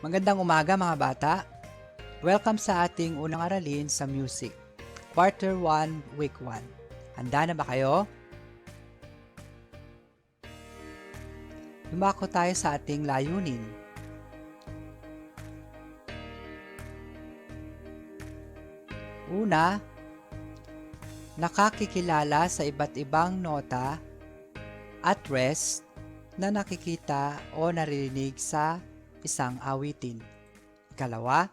Magandang umaga mga bata. Welcome sa ating unang aralin sa music. Quarter 1, Week 1. Handa na ba kayo? Lumako tayo sa ating layunin. Una, nakakikilala sa iba't ibang nota at rest na nakikita o naririnig sa isang awitin. Ikalawa,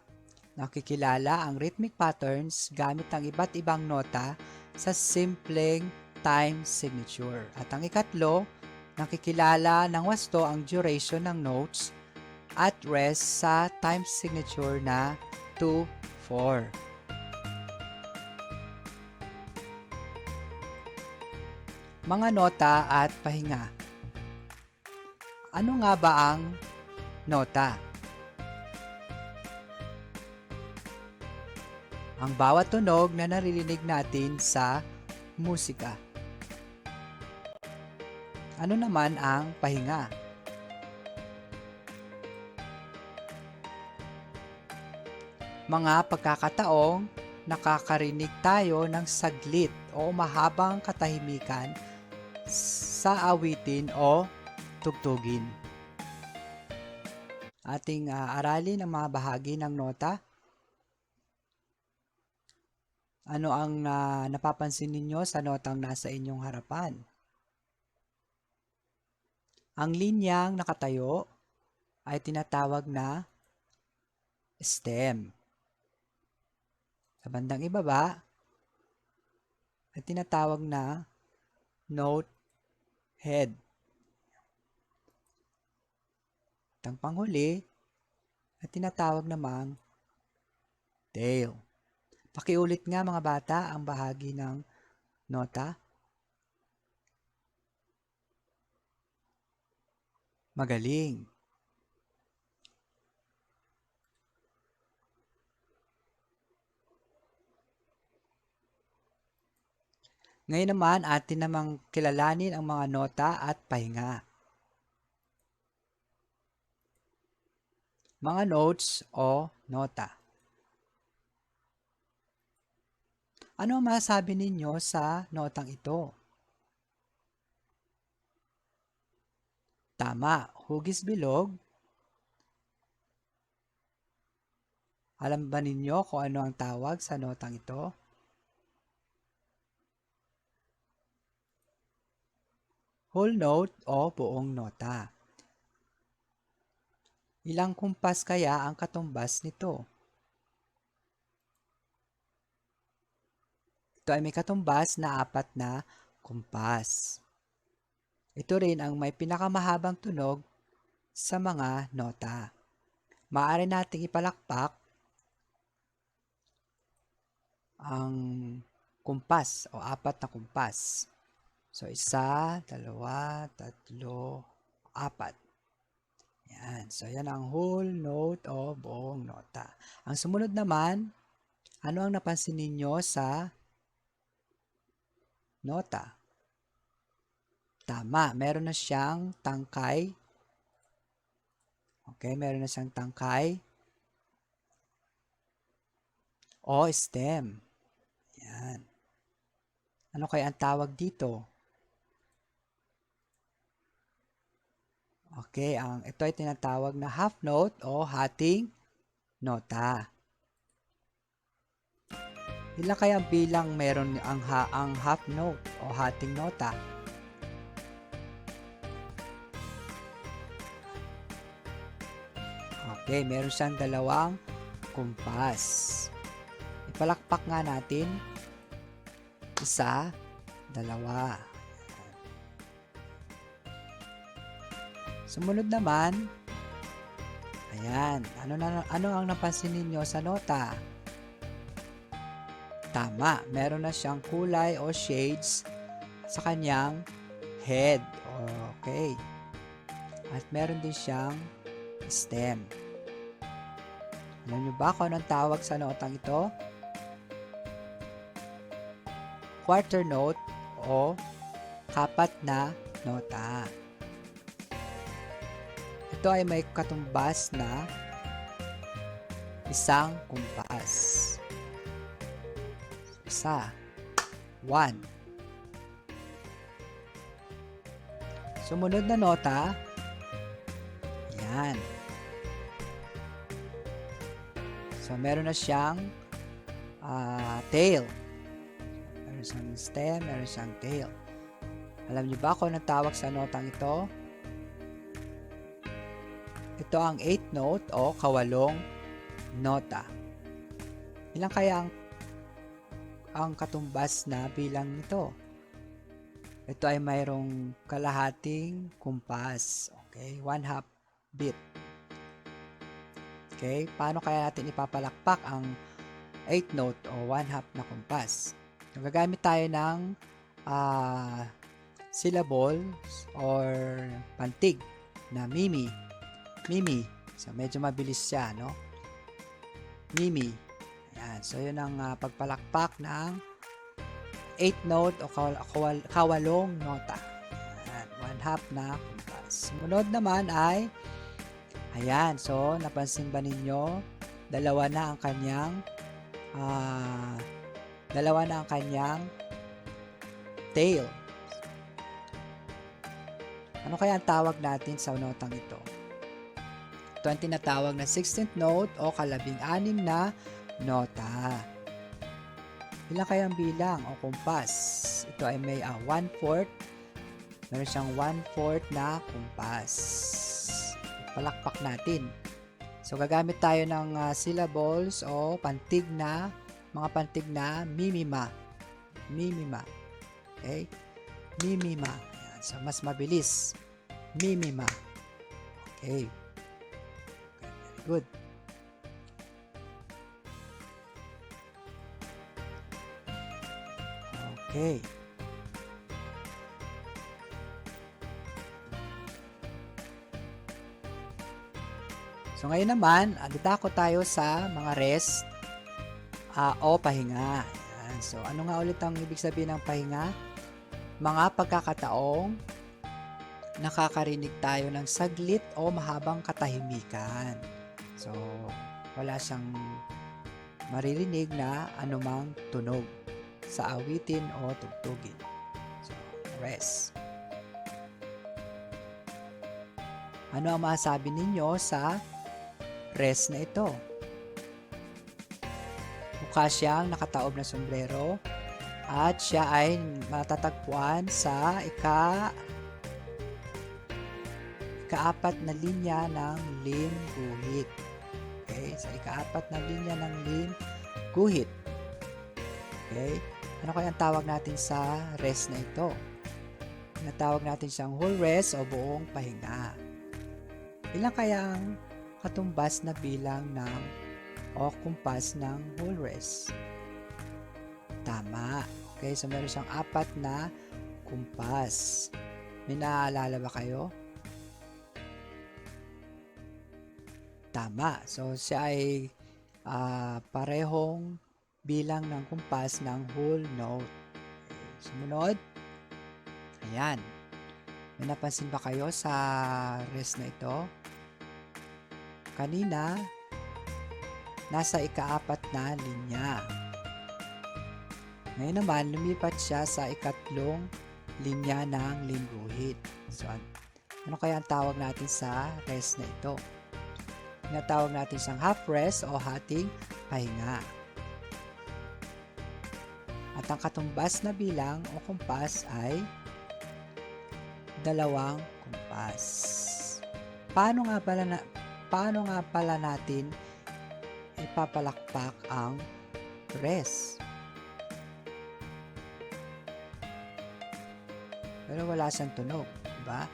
nakikilala ang rhythmic patterns gamit ang iba't ibang nota sa simpleng time signature. At ang ikatlo, nakikilala ng wasto ang duration ng notes at rest sa time signature na 2-4. Mga nota at pahinga. Ano nga ba ang nota? Ang bawat tunog na naririnig natin sa musika. Ano naman ang pahinga? Mga pagkakataong nakakarinig tayo ng saglit o mahabang katahimikan sa awitin o tugtugin. Ating ah, aralin ang mga bahagi ng nota. Ano ang ah, napapansin ninyo sa notang nasa inyong harapan? Ang linyang nakatayo ay tinatawag na stem. Sa bandang ibaba ay tinatawag na note head. At ang panghuli ay tinatawag namang tail. Pakiulit nga mga bata ang bahagi ng nota. Magaling. Ngayon naman atin namang kilalanin ang mga nota at pahinga. Mga notes o nota. Ano ang masasabi ninyo sa notang ito? Tama, hugis bilog. Alam ba ninyo kung ano ang tawag sa notang ito? Whole note o buong nota. Ilang kumpas kaya ang katumbas nito? Ito ay may katumbas na apat na kumpas. Ito rin ang may pinakamahabang tunog sa mga nota. Maaari nating ipalakpak ang kumpas o apat na kumpas. So, isa, dalawa, tatlo, apat. Yan. So, yan ang whole note o buong nota. Ang sumunod naman, ano ang napansin ninyo sa nota? Tama, meron na siyang tangkay. Okay, meron na siyang tangkay. O stem. Yan. Ano kaya ang tawag dito? Okay, ang ito ay tinatawag na half note o hating nota. Ilan kaya ang bilang meron ang, ha, ang half note o hating nota? Okay, meron siyang dalawang kumpas. Ipalakpak nga natin. Isa, dalawa. Sumunod naman, ayan, ano, na, ano ang napansin ninyo sa nota? Tama, meron na siyang kulay o shades sa kanyang head. Okay. At meron din siyang stem. Alam niyo ba kung anong tawag sa notang ito? Quarter note o kapat na nota. Ito ay may katumbas na isang kumpas. Isa. One. Sumunod na nota. Yan. So, meron na siyang ah, tail. Meron siyang stem, meron siyang tail. Alam niyo ba kung anong tawag sa notang ito? Ito ang 8th note o kawalong nota. Ilang kaya ang, ang katumbas na bilang nito? Ito ay mayroong kalahating kumpas. Okay, one half beat. Okay, paano kaya natin ipapalakpak ang 8th note o one half na kumpas? Gagamit tayo ng ah, syllables or pantig na mimi. Mimi. So, medyo mabilis siya, no? Mimi. Ayan. So, yun ang ah, pagpalakpak ng 8th note o kawal- kawal- kawalong nota. Ayan. One half na kumpas. Sumunod naman ay ayan. So, napansin ba ninyo? Dalawa na ang kanyang ah, dalawa na ang kanyang tail. Ano kaya ang tawag natin sa notang ito? Ito ang tinatawag na 16th note o kalabing-anim na nota. Ilan kaya ang bilang o kumpas? Ito ay may 1-4. Meron siyang 1-4 na kumpas. Palakpak natin. So, gagamit tayo ng ah, syllables o pantig na, mga pantig na mimima. Mimima. Okay? Mimima. Ayan. So, mas mabilis. Mimima. Okay. Good. Okay. So ngayon naman, agdako tayo sa mga rest ah, o pahinga. Ayan. So ano nga ulit ang ibig sabihin ng pahinga? Mga pagkakataong nakakarinig tayo ng saglit o mahabang katahimikan. So wala siyang maririnig na anumang tunog sa awitin o tugtugin. So, rest. Ano ang masasabi ninyo sa rest na ito? Mukha siyang nakataob na sombrero at siya ay matatagpuan sa ika ikaapat na linya ng lim guhit. Okay, sa ikaapat na linya ng lim guhit. Okay? Ano kaya ang tawag natin sa rest na ito? Natawag natin siyang whole rest o buong pahinga. Ilan kaya ang katumbas na bilang ng o kumpas ng whole rest? Tama. Okay, so meron siyang apat na kumpas. May naaalala ba kayo? Tama. So, siya ay ah, parehong bilang ng kumpas ng whole note. Sumunod. Ayan. May napansin ba kayo sa rest na ito? Kanina, nasa ikaapat na linya. Ngayon naman, lumipat siya sa ikatlong linya ng lingguhit. So, an- ano kaya ang tawag natin sa rest na ito? Tinatawag natin siyang half rest o hating pahinga. At ang katumbas na bilang o kumpas ay dalawang kumpas. Paano nga pala na, paano nga pala natin ipapalakpak ang rest? Pero wala siyang tunog, di ba?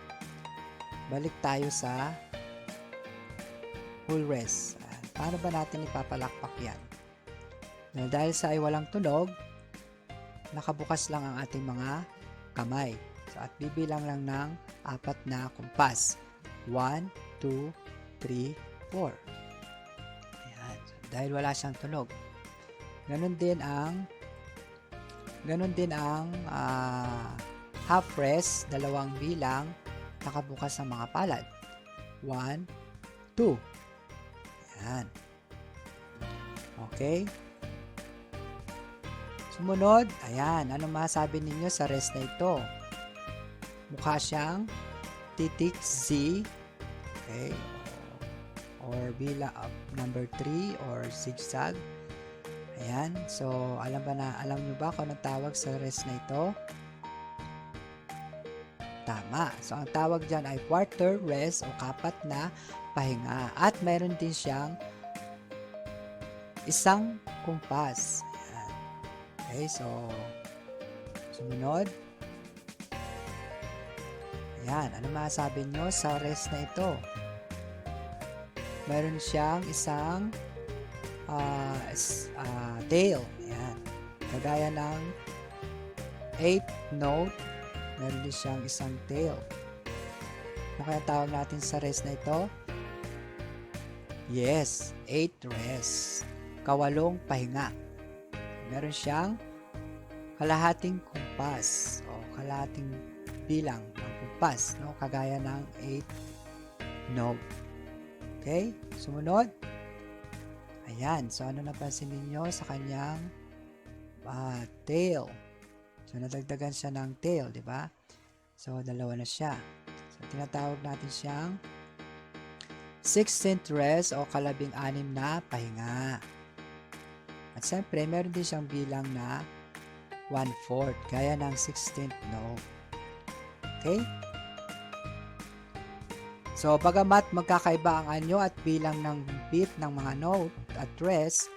Balik tayo sa full rest. Ah, Paano ba natin ipapalakpak yan? Now, dahil sa ay walang tunog, nakabukas lang ang ating mga kamay. So, at bibilang lang ng apat na kumpas. 1, 2, 3, 4. Ayan. Dahil wala siyang tunog. Ganon din ang ganon din ang ah, half rest, dalawang bilang, nakabukas ang mga palad. 1, 2. Ayan. Okay? Sumunod, ayan, ano masabi ninyo sa rest na ito? Mukha siyang titik Z, okay? Or bila uh, number 3 or zigzag. Ayan, so alam ba na, alam nyo ba kung anong tawag sa rest na ito? Tama. So, ang tawag dyan ay quarter rest o kapat na pahinga. At mayroon din siyang isang kumpas. Ayan. Okay, so sumunod. Ayan, ano masabi nyo sa rest na ito? Meron siyang isang uh, uh, tail. Ayan. Kagaya ng 8 note, meron din siyang isang tail. Ano kaya tawag natin sa rest na ito? Yes, 8 rest. Kawalong pahinga. Meron siyang kalahating kumpas o kalahating bilang ng kumpas, no? kagaya ng 8 note. Okay? Sumunod. Ayan. So, ano napansin ninyo sa kanyang uh, tail? So, nadagdagan siya ng tail, di ba? So, dalawa na siya. So, tinatawag natin siyang 16th rest o kalabing anim na pahinga. At siyempre, meron din siyang bilang na 1-4, gaya ng 16th note. Okay? So, bagamat magkakaiba ang anyo at bilang ng beat ng mga note at rest,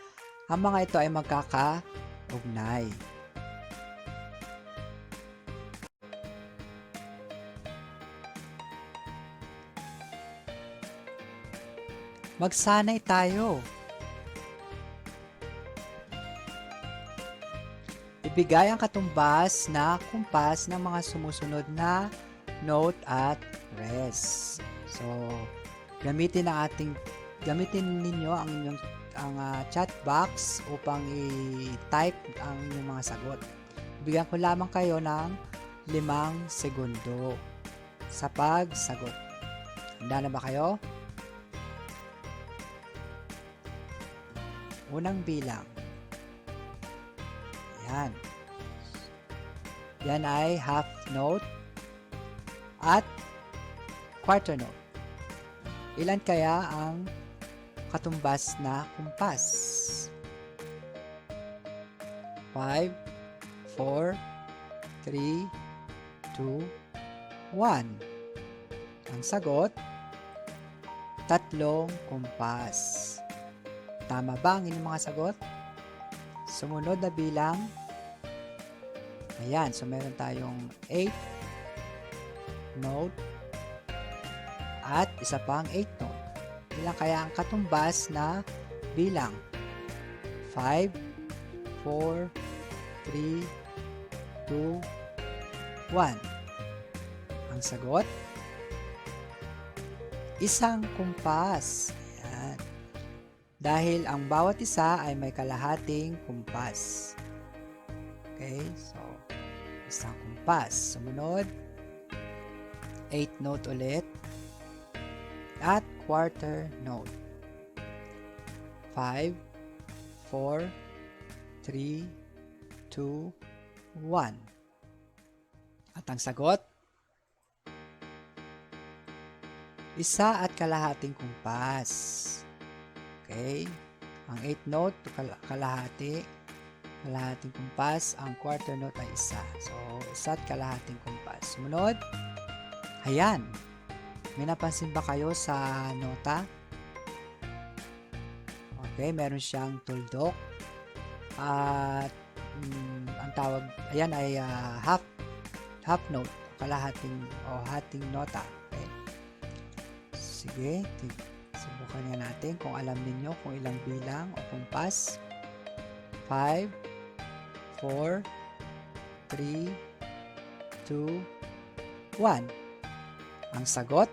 ang mga ito ay magkakaugnay. Magsanay tayo. Ibigay ang katumbas na kumpas ng mga sumusunod na note at rest. So, gamitin ang ating gamitin ninyo ang inyong ang uh, chat box upang i-type ang inyong mga sagot. Bigyan ko lamang kayo ng limang segundo sa pagsagot. Handa na ba kayo? Unang bilang. Yan. Yan ay half note at quarter note. Ilan kaya ang katumbas na kumpas? 5, 4, 3, 2, 1. Ang sagot, tatlong kumpas. Tama ba ang inyong mga sagot? Sumunod na bilang, ayan, so meron tayong 8 note at isa pang 8 note. Ilan kaya ang katumbas na bilang? 5, 4, 3, 2, 1. Ang sagot? Isang kumpas. Dahil ang bawat isa ay may kalahating kumpas. Okay, so isang kumpas. Sumunod, 8 note ulit at quarter note. 5, 4, 3, 2, 1. At ang sagot, isa at kalahating kumpas. Okay? Ang 8 note, kal- kalahati, kalahating kumpas. Ang quarter note ay isa. So, isa at kalahating kumpas. Sumunod, ayan. May napansin ba kayo sa nota? Okay, meron siyang tuldok. At mm, ang tawag, ayan ay uh, half half note, kalahating o hating nota. Okay? Sige, subukan natin kung alam niyo kung ilang bilang o kumpas. 5 4 3 2 1 Ang sagot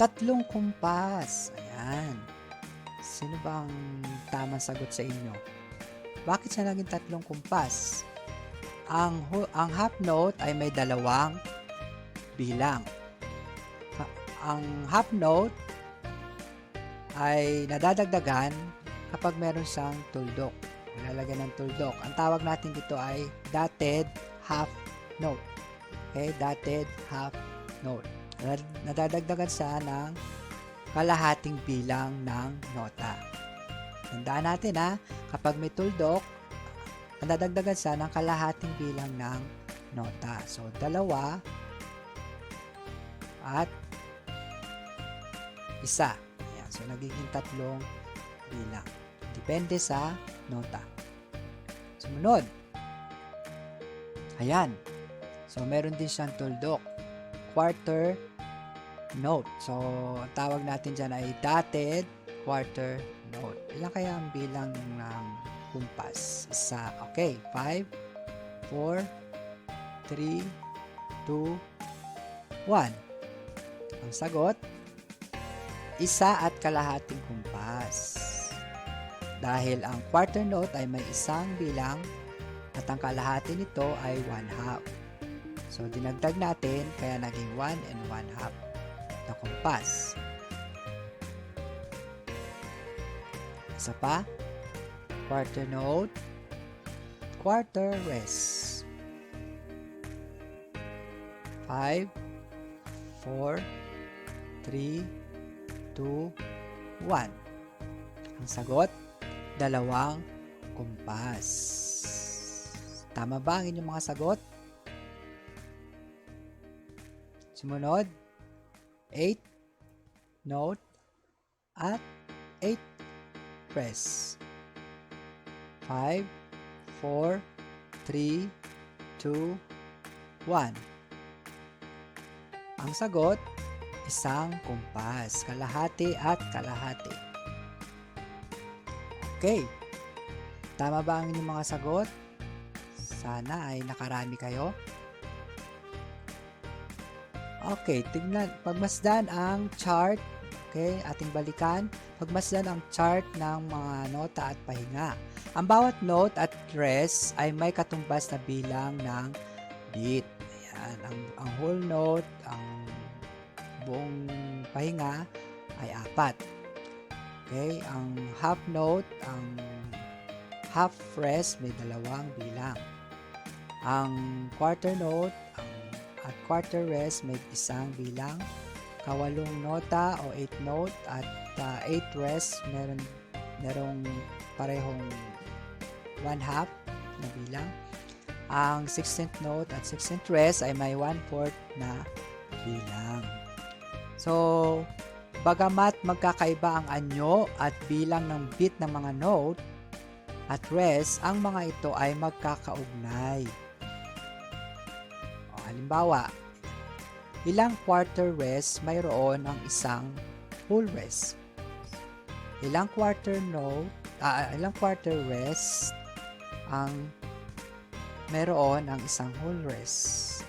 Tatlong kumpas. Ayan. Sino ba ang tamang sagot sa inyo? Bakit siya naging tatlong kumpas? Ang, ang half note ay may dalawang bilang. Ang half note ay nadadagdagan kapag meron siyang tuldok. Lalagyan ng tuldok. Ang tawag natin dito ay dotted half note. Okay, dotted half note. Nad- Nadadagdagan siya ng kalahating bilang ng nota. Tandaan natin ha, kapag may tuldok, nadadagdagan siya ng kalahating bilang ng nota. So, dalawa at isa. Ayan. So, nagiging tatlong bilang. Depende sa nota. Sumunod. Ayan. So, meron din siyang tuldok. Quarter note. So, ang tawag natin dyan ay dotted quarter note. Ilan kaya ang bilang ng kumpas? Isa. Okay. 5, 4, 3, 2, 1. Ang sagot, isa at kalahating kumpas. Dahil ang quarter note ay may isang bilang at ang kalahati nito ay one half. So, dinagdag natin kaya naging 1 and 1 half na kumpas. Isa pa, quarter note, quarter rest. 5, 4, 3, 2, 1. Ang sagot, dalawang kumpas. Tama ba ang inyong mga sagot? Sumunod, 8 note at 8 press. 5, 4, 3, 2, 1. Ang sagot, isang kumpas, kalahati at kalahati. Okay. Tama ba ang inyong mga sagot? Sana ay nakarami kayo. Okay, tignan, pagmasdan ang chart, okay, ating balikan, pagmasdan ang chart ng mga nota at pahinga. Ang bawat note at rest ay may katumbas na bilang ng beat. Ayan, ang, ang whole note, ang buong pahinga ay apat. Okay, ang half note, ang half rest may dalawang bilang. Ang quarter note, ang at quarter rest may isang bilang. Kawalong nota o eight note at uh, eight rest meron merong parehong one half na bilang. Ang 16th note at 16th rest ay may one-fourth na bilang. So, bagamat magkakaiba ang anyo at bilang ng beat ng mga note at rest, ang mga ito ay magkakaugnay. O, halimbawa, ilang quarter rest mayroon ang isang whole rest. Ilang quarter note, ah, ilang quarter rest ang meron ang isang whole rest.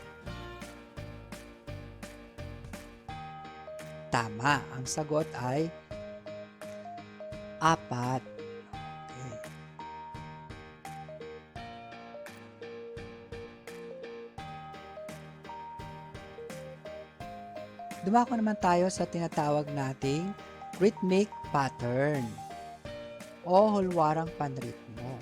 Tama, ang sagot ay apat. Okay. Dumako naman tayo sa tinatawag nating rhythmic pattern o hulwarang panritmo.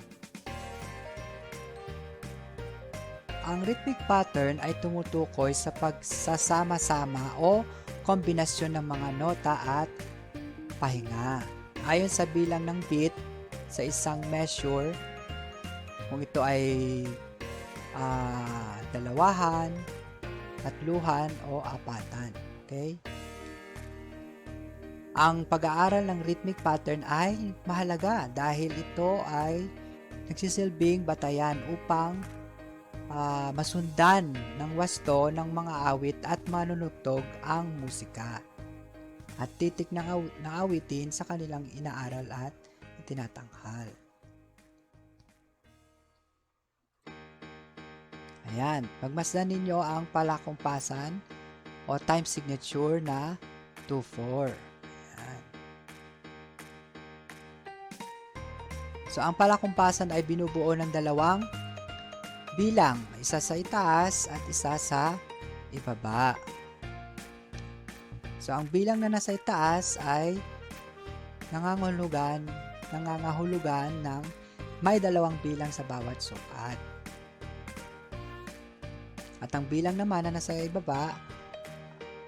Ang rhythmic pattern ay tumutukoy sa pagsasama-sama o kombinasyon ng mga nota at pahinga. Ayon sa bilang ng beat sa isang measure, kung ito ay ah, dalawahan, tatluhan o apatan. Okay? Ang pag-aaral ng rhythmic pattern ay mahalaga dahil ito ay nagsisilbing batayan upang ah, masundan ng wasto ng mga awit at manunugtog ang musika at titik ng, aw- ng awitin sa kanilang inaaral at tinatanghal. Ayan, pagmasdan ninyo ang palakumpasan o time signature na 2-4. Ayan. So, ang palakumpasan ay binubuo ng dalawang bilang, isa sa itaas at isa sa ibaba. So, ang bilang na nasa itaas ay nangangahulugan, nangangahulugan ng may dalawang bilang sa bawat sukat. At ang bilang naman na nasa ibaba,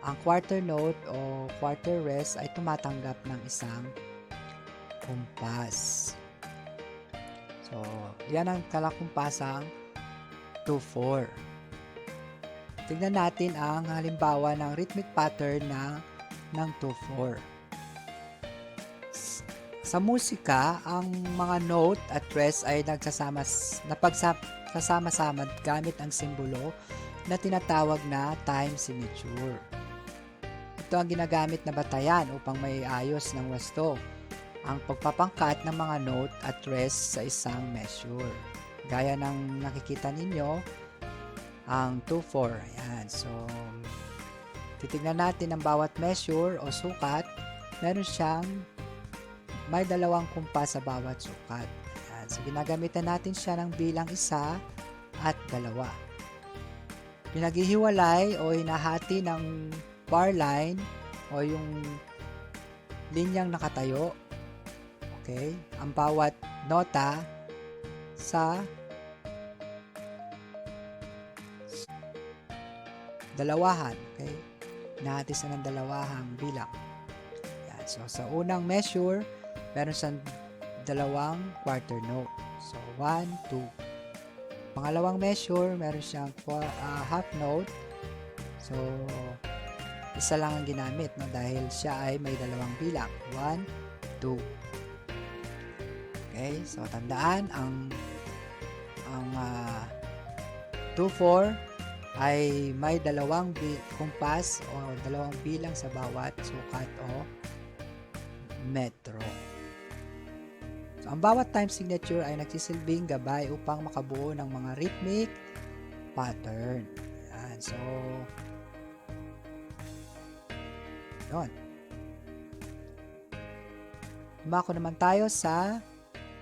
ang quarter note o quarter rest ay tumatanggap ng isang kumpas. So, yan ang kalakumpasang 2-4. Tignan natin ang halimbawa ng rhythmic pattern na ng 2-4. S- Sa musika, ang mga note at rest ay nagsasama napagsasama-sama gamit ang simbolo na tinatawag na time signature. Ito ang ginagamit na batayan upang may ayos ng wasto ang pagpapangkat ng mga note at rest sa isang measure. Gaya ng nakikita ninyo, ang 2-4. Ayan. So, titignan natin ang bawat measure o sukat. Meron siyang may dalawang kumpas sa bawat sukat. Ayan. So, ginagamitan natin siya ng bilang isa at dalawa. Pinaghihiwalay o hinahati ng bar line o yung linyang nakatayo Okay? Ang bawat nota sa dalawahan. Okay? Nahati sa ng dalawahang bilang. Yan. So, sa unang measure, meron siyang dalawang quarter note. So, 1, 2. Pangalawang measure, meron siyang ah, half note. So, isa lang ang ginamit no? dahil siya ay may dalawang bilang. 1, 2. Okay? So, tandaan, ang ang ah, 2-4 ay may dalawang kumpas o dalawang bilang sa bawat sukat o metro. So, ang bawat time signature ay nagsisilbing gabay upang makabuo ng mga rhythmic pattern. Yan. So, yun. Dumako naman tayo sa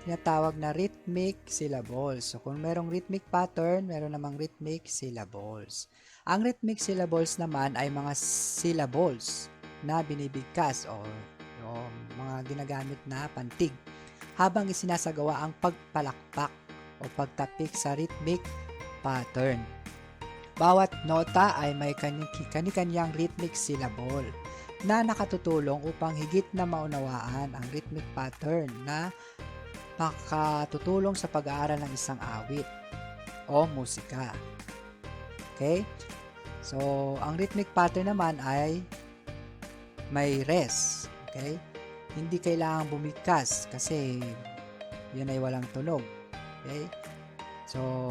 tinatawag na rhythmic syllables. So, kung merong rhythmic pattern, meron namang rhythmic syllables. Ang rhythmic syllables naman ay mga syllables na binibigkas o, o mga ginagamit na pantig habang isinasagawa ang pagpalakpak o pagtapik sa rhythmic pattern. Bawat nota ay may kani- kani-kanyang rhythmic syllable na nakatutulong upang higit na maunawaan ang rhythmic pattern na makatutulong sa pag-aaral ng isang awit o musika. Okay? So, ang rhythmic pattern naman ay may rest. Okay? Hindi kailangan bumigkas kasi yun ay walang tunog. Okay? So,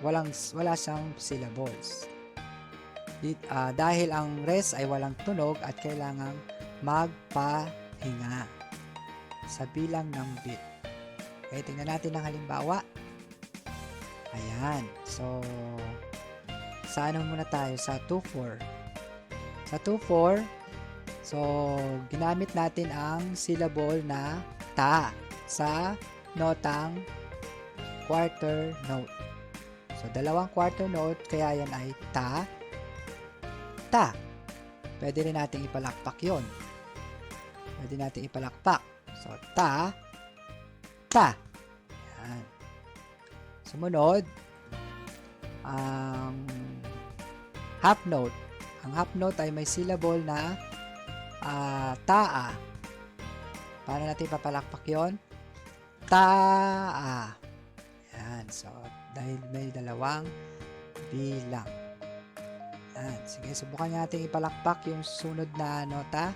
walang wala siyang syllables. Di, ah, dahil ang rest ay walang tunog at kailangang magpahinga sa bilang ng beat. Okay, tingnan natin ang halimbawa. Ayan. So, sa ano muna tayo? Sa 2-4. Sa 2-4, so, ginamit natin ang syllable na ta sa notang quarter note. So, dalawang quarter note, kaya yan ay ta, ta. Pwede rin natin ipalakpak yon. Pwede natin ipalakpak. So, ta, ta. Yan. Sumunod, ang half note. Ang half note ay may syllable na ah, taa. Paano natin papalakpak yon? Taa. Yan. So, dahil may dalawang bilang. Yan. Sige, subukan natin ipalakpak yung sunod na nota.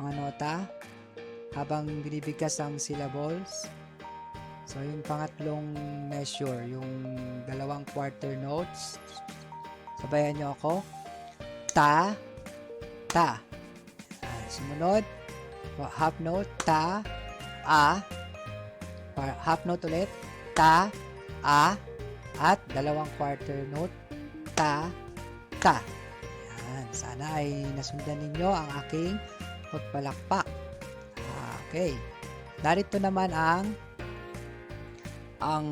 Mga nota habang binibigkas ang syllables. So, yung pangatlong measure, yung dalawang quarter notes. Sabayan nyo ako. Ta, ta. Ayan, sumunod, half note, ta, a. Half note ulit, ta, a. At dalawang quarter note, ta, ta. Ayan, sana ay nasundan ninyo ang aking pagpalakpak. Okay. Narito naman ang ang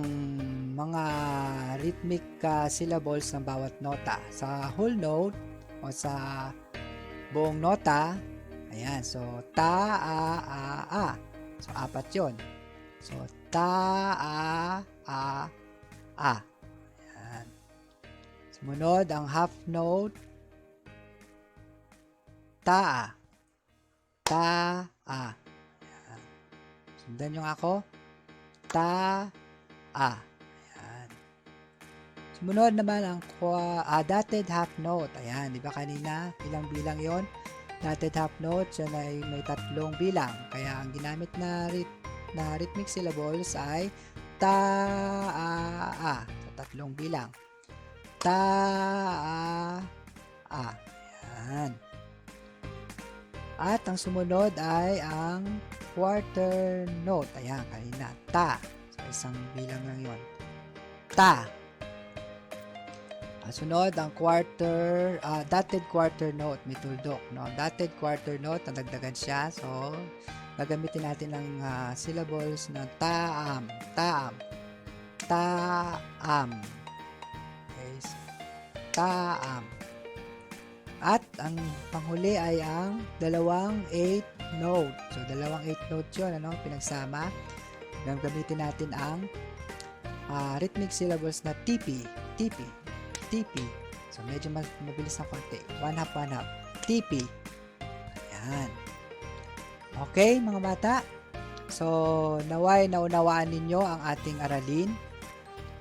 mga rhythmic ah, syllables ng bawat nota. Sa whole note o sa buong nota, Ayan, so ta, a, a, a. So, apat yon. So, ta, a, a, a. Ayan. Sumunod, ang half note. Ta, ta, a. Sundan yung ako. Ta, a. Ayan. Sumunod naman ang kwa, ah, dotted half note. Ayan, di ba kanina? Ilang bilang yon Dotted half note, yan ay may tatlong bilang. Kaya ang ginamit na, rit, na rhythmic syllables ay ta, a, a. So, tatlong bilang. Ta, a, a. Ayan. At ang sumunod ay ang quarter note. Ayan, kanina. Ta. So, isang bilang lang yon. Ta. Ang sunod, ang quarter, ah, dotted quarter note, may tuldok. No? Dotted quarter note, nadagdagan siya. So, gagamitin natin ang ah, syllables na taam, taam, taam. Okay, so, taam. At ang panghuli ay ang dalawang 8 note. So, dalawang 8 note yun, ano, pinagsama. Gagamitin natin ang ah, rhythmic syllables na TP, TP, TP. So, medyo mabilis na konti. One half, one half. TP. Ayan. Okay, mga bata. So, naway naunawaan ninyo ang ating aralin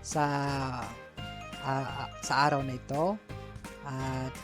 sa ah, sa araw na ito. At